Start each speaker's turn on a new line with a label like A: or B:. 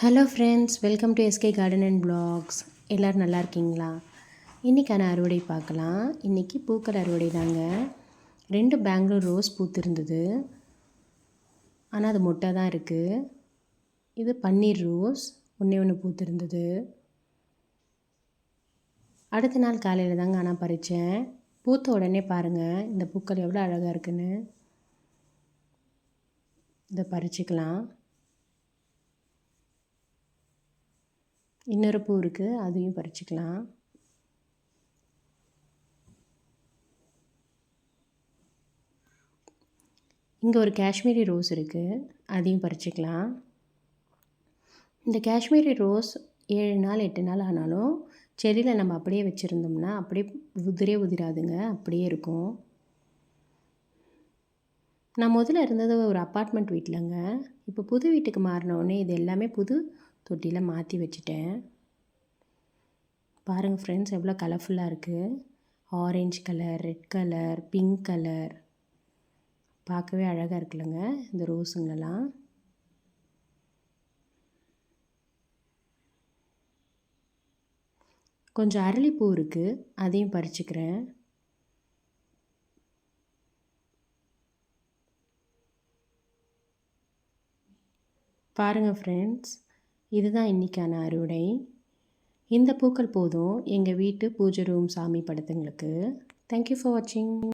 A: Hello friends welcome to SK garden and blogs எல்லோரும் நல்லா இருக்கீங்களா? இன்றைக்கான அறுவடை பார்க்கலாம். இன்றைக்கி பூக்கள் அறுவடை தாங்க. ரெண்டு பெங்களூர் ரோஸ் பூத்திருந்தது. ஆனால் அது மொட்டை தான் இருக்குது இது பன்னீர் ரோஸ் ஒன்றே ஒன்று பூத்திருந்தது. அடுத்த நாள் காலையில் தாங்க ஆனால் பறித்தேன் பூத்த உடனே பாருங்கள் இந்த பூக்கள் எவ்வளோ அழகாக இருக்குன்னு. இதை பறிச்சிக்கலாம். இன்னொரு பூ இருக்குது அதையும் பறிச்சுக்கலாம். இங்கே ஒரு காஷ்மீரி ரோஸ் இருக்குது அதையும் பறிச்சுக்கலாம். இந்த காஷ்மீரி ரோஸ் ஏழு நாள் எட்டு நாள் ஆனாலும் செடியில் நம்ம அப்படியே வச்சுருந்தோம்னா அப்படியே உதிரே உதிராதுங்க அப்படியே இருக்கும். நான் முதல்ல இருந்தது ஒரு அப்பார்ட்மெண்ட் வீட்டிலங்க இப்போ புது வீட்டுக்கு மாறினோடனே இது எல்லாமே புது தொட்டியில் மாற்றி வச்சுட்டேன். பாருங்கள் ஃப்ரெண்ட்ஸ் எவ்வளோ கலர்ஃபுல்லாக இருக்குது orange colour red colour pink colour பார்க்கவே அழகாக இருக்குல்லங்க இந்த ரோஸுங்களெல்லாம் கொஞ்சம் அரளிப்பூ இருக்குது அதையும் பறிச்சுக்கிறேன். பாருங்கள் ஃப்ரெண்ட்ஸ் இதுதான் இன்றைக்கான அறுவடை. இந்த பூக்கள் போதும். எங்கள் வீட்டு பூஜை ரூம் சாமி படத்துங்களுக்கு தேங்க்யூ ஃபார் வாட்சிங்